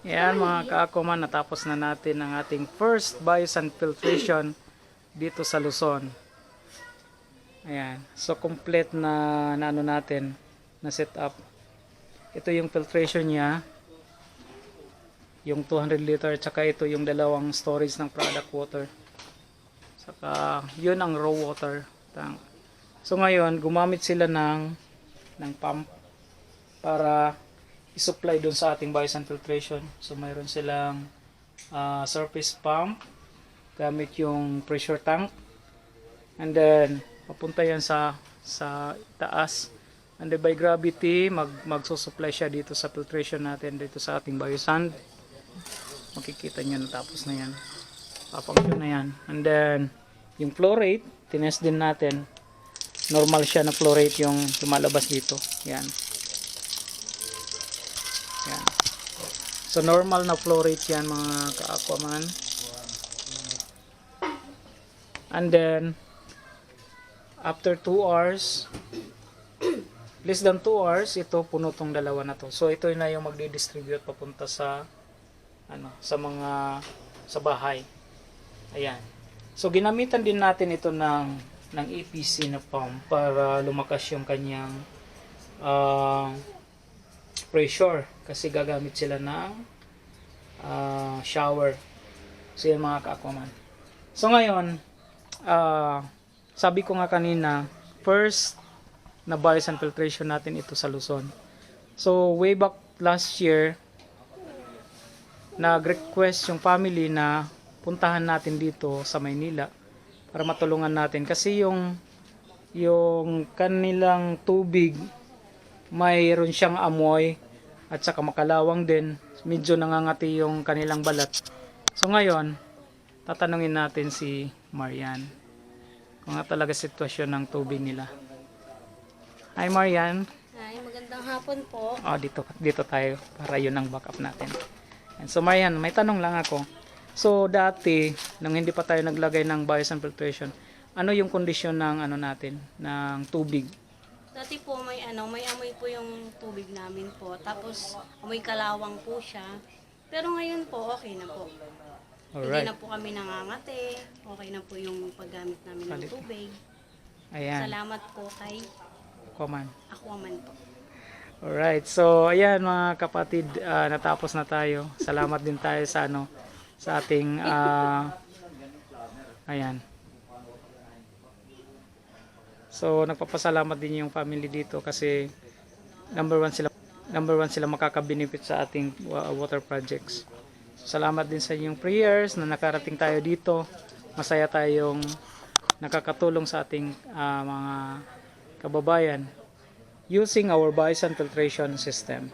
Yan mga kaakuman, natapos na natin ang ating first biosan filtration dito sa Luzon. Ayan. So complete na, na ano natin na setup. Ito yung filtration niya. Yung 200 liter tsaka ito yung dalawang storage ng product water. Saka yun ang raw water tank. So ngayon gumamit sila ng ng pump para i-supply doon sa ating biosan filtration. So mayroon silang ah, surface pump gamit yung pressure tank. And then papunta yan sa sa taas. And by gravity mag magsusupply siya dito sa filtration natin dito sa ating biosand. Makikita nyo natapos na yan. Papunction na yan. And then yung flow rate tinest din natin. Normal siya na flow rate yung lumalabas dito. Yan so normal na flow rate yan mga ka-aquaman. And then after 2 hours less than 2 hours ito puno tong dalawa na to. So ito na yung magdi-distribute papunta sa ano sa mga sa bahay. Ayan. So ginamitan din natin ito ng ng APC na pump para lumakas yung kanyang ah, pressure kasi gagamit sila ng ah, shower. So yan mga ka-aquaman. So ngayon ah, sabi ko nga kanina first na biosan filtration natin ito sa Luzon. So way back last year nag-request yung family na puntahan natin dito sa Maynila para matulungan natin. Kasi yung yung kanilang tubig mayroon siyang amoy at saka makalawang din. Medyo nangangati yung kanilang balat. So ngayon tatanungin natin si Marian kung nga talaga sitwasyon ng tubig nila. Hi Marian. Ay, magandang hapon po. oh, dito, dito tayo para yun ang backup natin. And so Marian may tanong lang ako. So dati nung hindi pa tayo naglagay ng biosan filtration ano yung kondisyon ng ano natin ng tubig Dati po may ano, may amoy po yung tubig namin po. Tapos amoy kalawang po siya. Pero ngayon po okay na po. Hindi alright na po kami nangangate. Okay na po yung paggamit namin ng Palit. tubig. ayan Salamat po kay Aquaman Aquaman po. Alright, so ayan mga kapatid, ah, natapos na tayo. Salamat din tayo sa ano sa ating ah, ayan. So nagpapasalamat din yung family dito kasi number one sila number one sila makaka-benefit sa ating wa- water projects. Salamat din sa inyong prayers na nakarating tayo dito. Masaya tayong nakakatulong sa ating ah, mga kababayan using our bison filtration system.